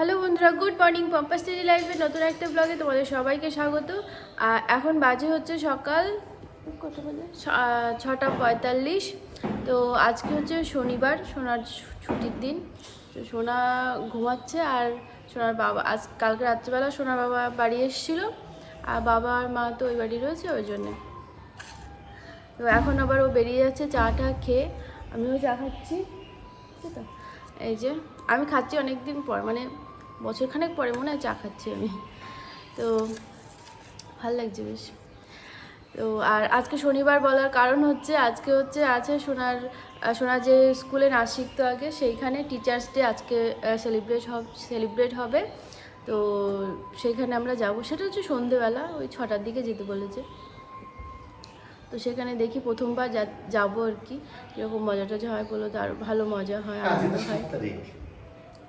Hello বন্ধুরা good morning পম্পাস টেরি লাইফের নতুন একটা ব্লগে তোমাদের সবাইকে স্বাগত। আর এখন বাজে হচ্ছে সকাল কত বাজে? ছটা পঁয়তাল্লিশ। তো আজকে হচ্ছে শনিবার সোনার ছুটির দিন। তো সোনা ঘুমাচ্ছে আর সোনার বাবা আজ কালকে রাত্রিবেলা সোনার বাবা বাড়ি এসেছিল। আর বাবা আর মা তো ওই বাড়ি রয়েছে ওই জন্যে। তো এখন আবার ও বেরিয়ে যাচ্ছে চা টা খেয়ে। আমিও চা খাচ্ছি। এই যে আমি খাচ্ছি অনেক দিন পর মানে বছরখানেক পরে মনে হয় চা খাচ্ছি আমি। তো ভালো লাগছে বেশ। তো আর আজকে শনিবার বলার কারণ হচ্ছে, আজকে হচ্ছে আছে সোনার সোনার যে স্কুলে নাচ শিখতো আগে, সেইখানে টিচার্স ডে আজকে সেলিব্রেট হব সেলিব্রেট হবে। তো সেইখানে আমরা যাব। সেটা হচ্ছে সন্ধেবেলা, ওই ছটার দিকে যেতে বলেছে। তো সেখানে দেখি প্রথমবার যাব আর কি। কীরকম মজা টজা হয় বলো তো? আর ভালো মজা হয়, আনন্দ হয়।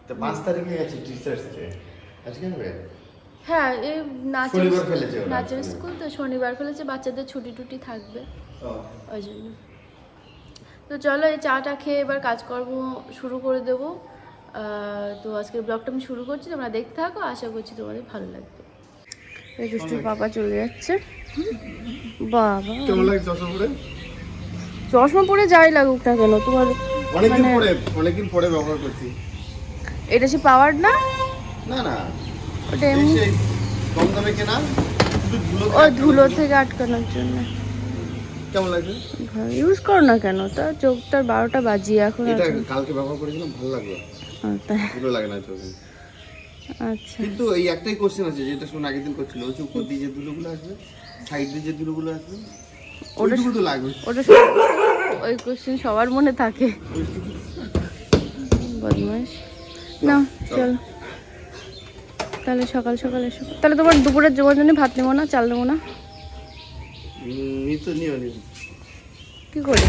তো পাঁচ তারিখে গেছে টিচার্স ডে আজকে হবে হ্যাঁ এই নাচের শনিবার স্কুল- ফেলেছে ওরা। নাচের স্কুল তো শনিবার ফেলেছে বাচ্চাদের ছুটি টুটি থাকবে। ওই জন্য। তো চলো এই চাটা খেয়ে এবার কাজকর্ম শুরু করে দেবো। আহ, তো আজকের ব্লগটা আমি শুরু করছি তোমরা দেখতে থাকো আশা করছি তোমাদের ভালো লাগবে। দুষ্টুর বাবা চলে যাচ্ছে। বাবা। কেমন লাগে চশমা পরে চশমা পরে যাই লাগুক না কেন তোমার অনেকদিন মানে- পরে অনেকদিন পরে ব্যবহার করছি। এটা সে পাওয়ার না? না না। ওটা এমনি কম দামে কেনা ও ধুলো থেকে আটকানোর জন্য। কেমন লাগছে? ইউজ করো না কেন তা চোখটার বারোটা বাজিয়ে এখন এটা কালকে ব্যবহার করেছিলাম ভালো লাগল। লাগে না চোখে। আচ্ছা। কিন্তু এই একটাই কোশ্চেন আছে যেটা শোন আগের দিন করছিল। ওই যে উপর দিয়ে যে ধুলোগুলো আসবে সাইড দিয়ে যে ধুলোগুলো আসবে ওটা- তো লাগবে। ওটা ওই কোশ্চেন সবার মনে থাকে। না চল। তাহলে সকাল সকাল এসো। তাহলে তোমার দুপুরের জোগাড় জন্য ভাত নেব না চাল নেব না? কি করি?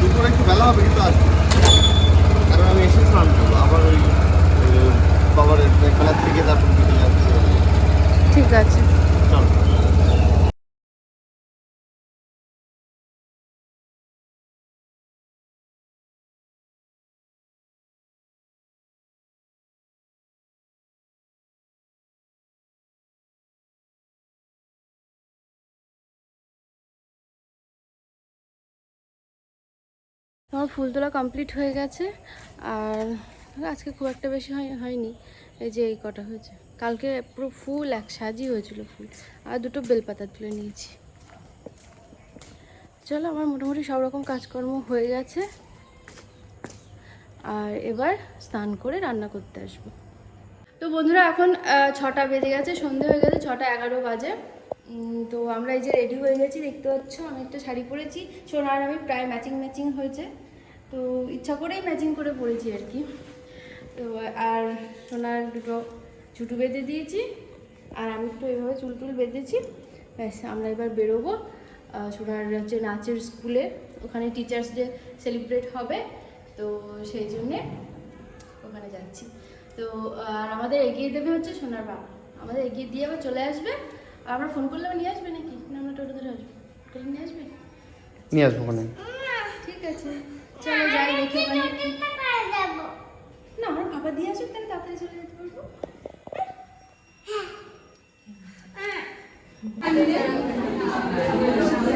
দুপুরে একটু বেলা হবে কিন্তু কারণ আমি এসে স্নান করব। আবার ওই বাবার খেলার থেকে তারপর। ঠিক আছে। আমার ফুল তোলা কমপ্লিট হয়ে গেছে আর আজকে খুব একটা বেশি হয় হয়নি। এই যে এই কটা হয়েছে। কালকে পুরো ফুল এক সাজি হয়েছিল ফুল। আর দুটো বেলপাতা তুলে নিয়েছি। চলো, আমার মোটামুটি সব রকম কাজকর্ম হয়ে গেছে। আর এবার স্নান করে রান্না করতে আসব। তো বন্ধুরা, এখন ছটা বেজে গেছে, সন্ধে হয়ে গেছে, ছটা এগারো বাজে। তো আমরা এই যে রেডি হয়ে গেছি, দেখতে পাচ্ছ, আমি একটা শাড়ি পরেছি। সোনার আমি প্রায় ম্যাচিং ম্যাচিং হয়েছে। তো ইচ্ছা করেই ম্যাচিং করে পরেছি আর কি। তো আর সোনার দুটো ছুটু বেঁধে দিয়েছি, আর আমি একটু এইভাবে চুল টুল বেঁধেছি। ব্যাস, আমরা এবার বেরোবো সোনার হচ্ছে নাচের স্কুলে। ওখানে টিচার্স ডে সেলিব্রেট হবে, তো সেই জন্যে ওখানে যাচ্ছি। তো, আর আমাদের এগিয়ে দেবে হচ্ছে সোনার বাবা। আমাদের এগিয়ে দিয়ে আবার চলে আসবে আমরা ফোন করলে নিয়ে আসবে নাকি? না আমরা টোটো ধরে আসব। তাহলে নিয়ে আসবে? নিয়ে আসব ওখানে। ঠিক আছে। চলো যাই দেখি না আমার বাবা দিয়ে আসুক তাহলে তাড়াতাড়ি চলে যেতে পারব। तू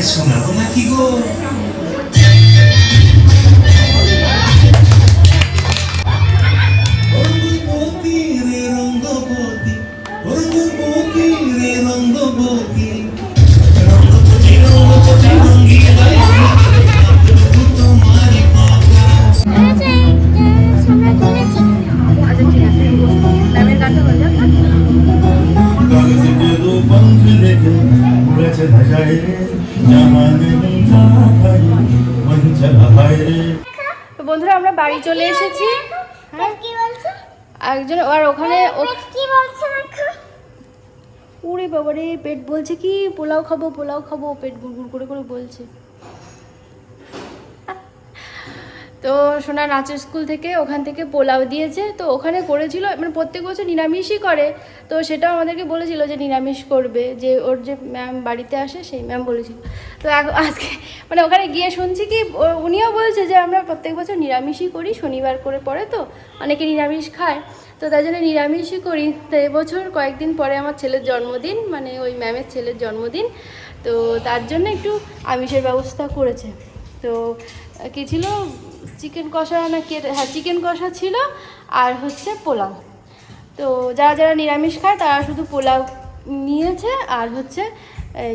ভাষায় শোনাবো নাকি গো বাড়ি চলে এসেছি। হ্যাঁ একজন আর ওখানে ওরে বাবারে পেট বলছে কি পোলাও খাব পোলাও খাব পেট গুড় গুড় করে করে বলছে। তো সোনা নাচের স্কুল থেকে ওখান থেকে পোলাও দিয়েছে, তো ওখানে করেছিল মানে প্রত্যেক বছর নিরামিষই করে। তো সেটাও আমাদেরকে বলেছিল যে নিরামিষ করবে, যে ওর যে ম্যাম বাড়িতে আসে সেই ম্যাম বলেছিল। তো আজকে মানে ওখানে গিয়ে শুনছি কি উনিও বলছে যে আমরা প্রত্যেক বছর নিরামিষই করি, শনিবার করে পরে তো, অনেকে নিরামিষ খায়। তো তাই জন্য নিরামিষই করি। তো এবছর কয়েকদিন পরে আমার ছেলের জন্মদিন মানে ওই ম্যামের ছেলের জন্মদিন। তো তার জন্য একটু আমিষের ব্যবস্থা করেছে। তো, কি ছিল? চিকেন কষা না কে হ্যাঁ চিকেন কষা ছিল আর হচ্ছে পোলাও। তো যারা যারা নিরামিষ খায়, তারা শুধু পোলাও নিয়েছে আর হচ্ছে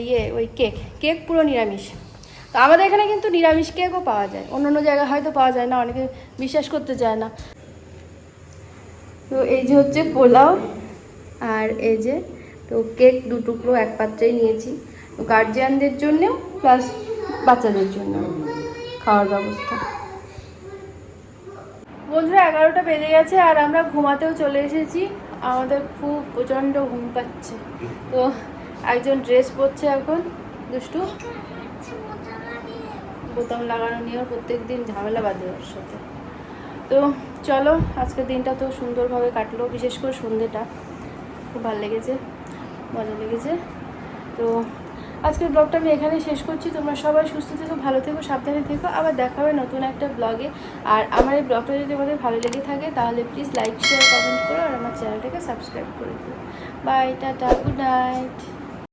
ইয়ে ওই কেক। কেক পুরো নিরামিষ। তো আমাদের এখানে কিন্তু নিরামিষ কেকও পাওয়া যায়। অন্য অন্য জায়গায় হয়তো পাওয়া যায় না, অনেকে বিশ্বাস করতে চায় না। তো এই যে হচ্ছে পোলাও আর এই যে, তো কেক দু টুকরো এক পাত্রেই নিয়েছি। গার্জিয়ানদের জন্যেও প্লাস বাচ্চাদের জন্য খাওয়ার ব্যবস্থা। বন্ধুরা, এগারোটা বেজে গেছে আর আমরা ঘুমাতেও চলে এসেছি। আমাদের খুব প্রচণ্ড ঘুম পাচ্ছে। তো একজন ড্রেস পরছে এখন, দুষ্টু। বোতাম লাগানো নিয়ে প্রত্যেক দিন ঝামেলা বাঁধে ওর সাথে। তো চলো আজকের দিনটা তো সুন্দরভাবে কাটলো, বিশেষ করে সন্ধ্যেটা খুব ভালো লেগেছে, মজা লেগেছে। তো আজকের ব্লগটা আমি এখানে শেষ করছি। তোমরা সবাই সুস্থ থেকো, ভালো থেকো, সাবধানে থেকো। আবার দেখা হবে নতুন একটা ব্লগে। আর আমার এই ব্লগটা যদি তোমাদের ভালো লেগে থাকে, তাহলে প্লিজ লাইক শেয়ার কমেন্ট করো, আর আমার চ্যানেলটাকে সাবস্ক্রাইব করে দিও। By tata good night